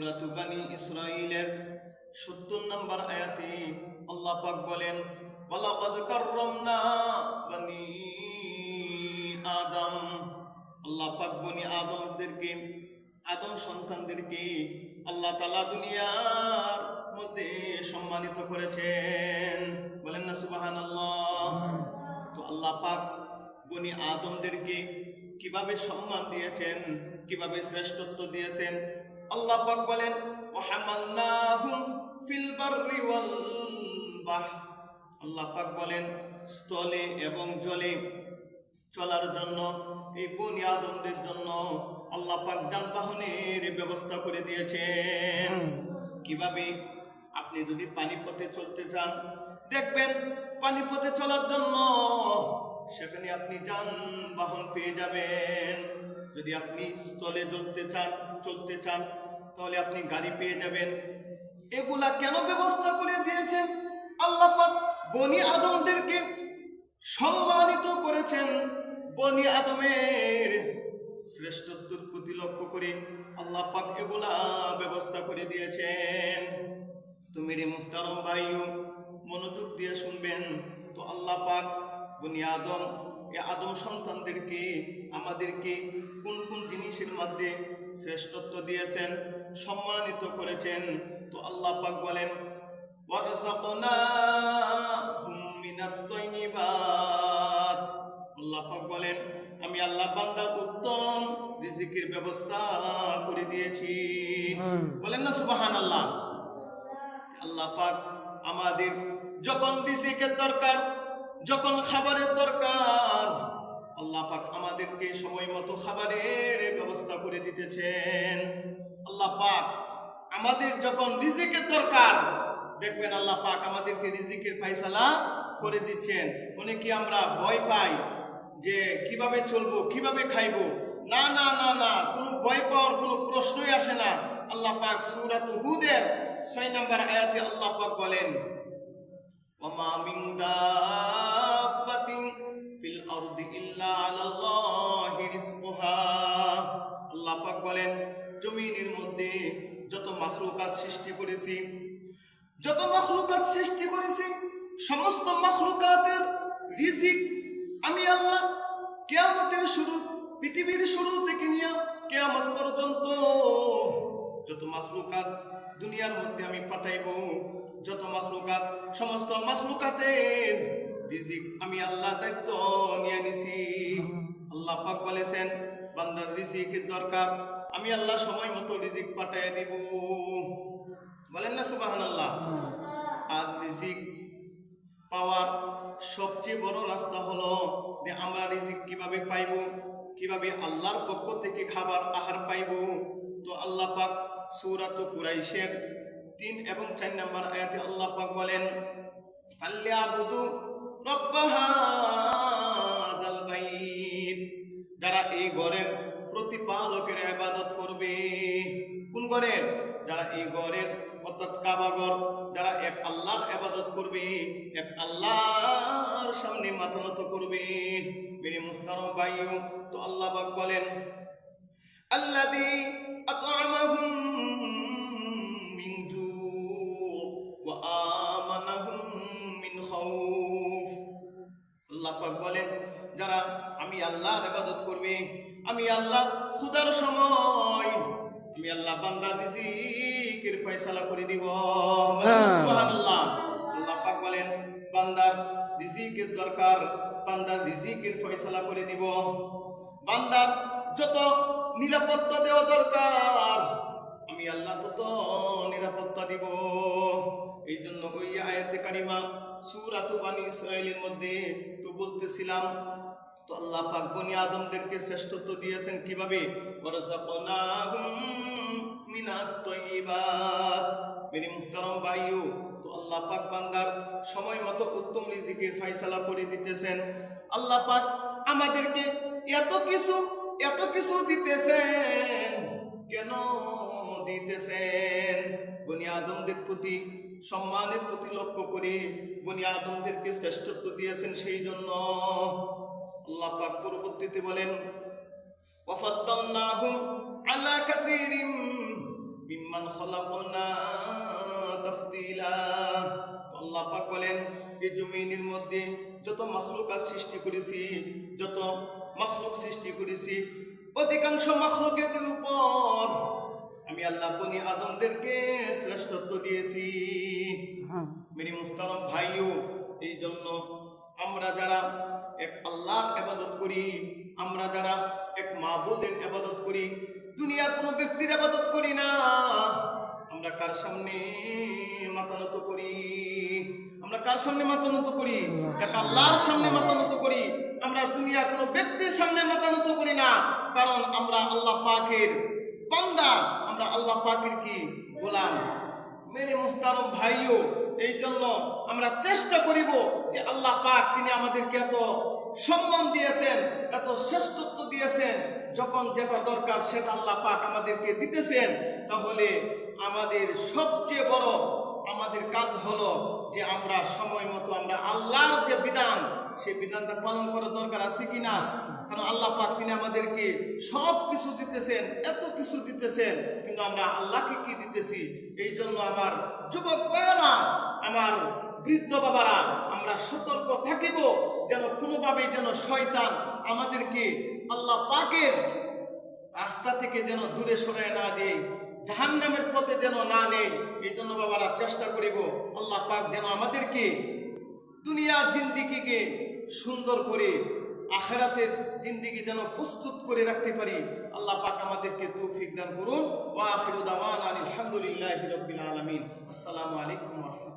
সুরাতু বানি ইসরাইলের সত্তর নম্বর আয়াতে আল্লাহ পাক বলেন, ওয়ালাকাদ কাররামনা বানি আদম। আল্লাহ পাক বনি আদমদেরকে, আদম সন্তানদেরকে আল্লাহ তালা দুনিয়ার মধ্যে সম্মানিত করেছেন। বলেন না সুবাহান আল্লাহ তো আল্লাহ পাক বনি আদমদেরকে কীভাবে সম্মান দিয়েছেন, কীভাবে শ্রেষ্ঠত্ব দিয়েছেন আল্লাহ পাক বলেন ওয়াহামালনাহুম ফিল বাররি ওয়াল বাহ আল্লাহ পাক বলেন, স্থলে এবং জলে চলার জন্য, এই বনি আদমদের জন্য আল্লাহ পাক যানবাহনের ব্যবস্থা করে দিয়েছেন। কীভাবে? আপনি যদি পানি পথে চলতে চান, দেখবেন পানি পথে চলার জন্য সেখানে আপনি যানবাহন পেয়ে যাবেন। যদি আপনি স্থলে চলতে চান চলতে চান, তাহলে আপনি গাড়ি পেয়ে যাবেন। এগুলা কেন ব্যবস্থা করে দিয়েছেন? আল্লাহপাক বনি আদমদেরকে সম্মানিত করেছেন। বনি আদমের শ্রেষ্ঠত্বের প্রতি লক্ষ্য করে আল্লাহ পাক এগুলা ব্যবস্থা করে দিয়েছেন। তুমি রে মুহতারম ভাইও মনোযোগ দিয়ে শুনবেন। তো আল্লাহ পাক বনি আদম এ আদম সন্তানদেরকে আমাদেরকে কোন কোন জিনিসের মধ্যে শ্রেষ্ঠত্ব দিয়েছেন সম্মানিত করেছেন? তো আল্লাহ পাক বলেন আল্লাহ পাক বলেন আমি আল্লাহ বান্দার উত্তম রিজিকের ব্যবস্থা করে দিয়েছি। বলেন না সুবহানাল্লাহ। আল্লাহ পাক আমাদের যখন রিজিকের দরকার যখন খাবারের দরকার, আল্লাহ পাক আমাদেরকে সময় মতো খাবারের ব্যবস্থা করে দিতেছেন। আল্লাহ পাক আমাদের যখন রিজিকের দরকার, দেখবেন আল্লাহ পাক আমাদেরকে রিজিকের ফাইসালা করে দিচ্ছেন। অনেকে আমরা ভয় পাই যে কীভাবে চলবো, কীভাবে খাইবো। না না না না, কোনো ভয় পাওয়ার কোনো প্রশ্নই আসে না। আল্লাহ পাক সূরাত হুদের ছয় নম্বর আয়াতে আল্লাহ পাক বলেন ওমা মিন মাখলুকাত সৃষ্টি করেছি। যত মাখলুকাত সৃষ্টি করেছি, সমস্ত মাখলুকাতের রিজিক আমি আল্লাহ কেয়ামতের শুরু, পৃথিবীর শুরু থেকে নিয়ে কেয়ামত পর্যন্ত। যত মাখলুকাত দুনিয়ার মধ্যে আমি পাঠাইব, যত মাখলুকাত, সমস্ত মাখলুকাতের রিজিক আমি আল্লাহ দায়িত্ব নিয়ে নিছি। আল্লাহ পাক বলেছেন, বান্দার রিজিকের দরকার। আমি আল্লাহ সময় মতো রিজিক পাঠিয়ে দিব। বলেন না সুবাহান আল্লাহ আর রিজিক পাওয়ার সবচেয়ে বড় রাস্তা হলো যে আমরা রিজিক কীভাবে পাইব কীভাবে আল্লাহর পক্ষ থেকে খাবার আহার পাইব। তো আল্লাহ পাক সূরাত কুরাইশের তিন এবং চার নম্বর আয়াতে আল্লাহ পাক বলেন বাইত। যারা এই ঘরের প্রতিপালকের ইবাদত করবে। কোন ঘরের? যারা এই ঘরের, অর্থাৎ কাবাগর যারা এক আল্লাহর ইবাদত করবে, এক আল্লাহর সামনে মাথা নত করবে। মেরে মুহতারম ভাইও, তো আল্লাহ পাক বলেন, আল্লাযী আত'আমাহুম মিন জু' ওয়া আমানাহুম মিন খাউফ। আল্লাহ পাক বলেন যারা আমি আল্লাহর ইবাদত করবে আমি আল্লাহ খুদার সময় আমি আল্লাহ বান্দার রিজিকের ফয়সালা করে দিব। সুবহানাল্লাহ। আল্লাহ পাক বলেন বান্দার রিজিকের দরকার বান্দার রিজিকের ফয়সালা করে দিব। বান্দার যত নিরাপত্তা দেওয়া দরকার আমি আল্লাহ তত নিরাপত্তা দিব। এই জন্য ওই আয়াতে কারিমা সুরাতু বানি ইসরায়েলের মধ্যে তো বলতেছিলাম তো আল্লাহ পাক বনি আদমদেরকে শ্রেষ্ঠত্ব দিয়েছেন কীভাবে? তো আল্লাহ পাক বান্দার সময় মতো উত্তম রিজিকের ফয়সালা করে দিতেছেন। আল্লাহ পাক আমাদেরকে এত কিছু এত কিছু দিতেছেন। কেন দিতেছেন? বনি আদমদের প্রতি সম্মানের প্রতি লক্ষ্য করে বনি আদমদেরকে শ্রেষ্ঠত্ব দিয়েছেন সেই জন্য। আল্লাহ পাক পরবর্তীতে বলেন ওয়াফাদ্দালনাহুম আলা কাসীরিম মিম্মান খলাকনা তাফদীলা। আল্লাহ পাক বলেন এই জমিনের মধ্যে যত মাখলুকাত সৃষ্টি করেছি যত মাখলুক সৃষ্টি করেছি অধিকাংশ মাখলুকের উপর আমি আল্লাহ বনি আদমদেরকে শ্রেষ্ঠত্ব দিয়েছি। মেরি মুহতারম ভাইও জন্য আমরা যারা এক আল্লাহর আবাদত করি, আমরা যারা এক মাহবুদের আবাদত করি, দুনিয়ার কোনো ব্যক্তির আবাদত করি না। আমরা কার সামনে মাথা নত করি? আমরা কার সামনে মাথা নত করি? এক আল্লাহর সামনে মাথা নত করি। আমরা দুনিয়া কোনো ব্যক্তির সামনে মাথা নত করি না। কারণ আমরা আল্লাহ পাকের বান্দা। আমরা আল্লাহ পাকের কি? গোলাম। মেরে মুহতারম ভাইও, এই জন্য আমরা চেষ্টা করিব যে আল্লাহ পাক তিনি আমাদেরকে এত সম্মান দিয়েছেন, এত শ্রেষ্ঠত্ব দিয়েছেন, যখন যেটা দরকার সেটা আল্লাহ পাক আমাদেরকে দিতেছেন, তাহলে আমাদের সবচেয়ে বড় আমাদের কাজ হলো যে আমরা সময় মতো আমরা আল্লাহর যে বিধান, সেই বিধানটা পালন করার দরকার আছে কি না কারণ আল্লাহ পাক তিনি আমাদেরকে সব কিছু দিতেছেন, এত কিছু দিতেছেন, কিন্তু আমরা আল্লাহকে কি দিতেছি? এই জন্য আমার যুবক ভাইয়েরা, আমার বৃদ্ধ বাবারা, আমরা সতর্ক থাকিব যেন কোনোভাবেই যেন শয়তান আমাদেরকে আল্লাহ পাকের রাস্তা থেকে যেন দূরে সরায় না দেয়। জাহান নামের পথে যেন না নেই এই জন্য বাবারা চেষ্টা করিব, আল্লাহ পাক যেন আমাদেরকে দুনিয়া জিন্দিগিকে সুন্দর করে আখেরাতের জিন্দিগি যেন প্রস্তুত করে রাখতে পারি, আল্লাহ পাক আমাদেরকে তৌফিক দান করুন। ওয়া আখিরু দাওয়ানা আলহামদুলিল্লাহি রাব্বিল আলামিন। আসসালামু আলাইকুম ওয়া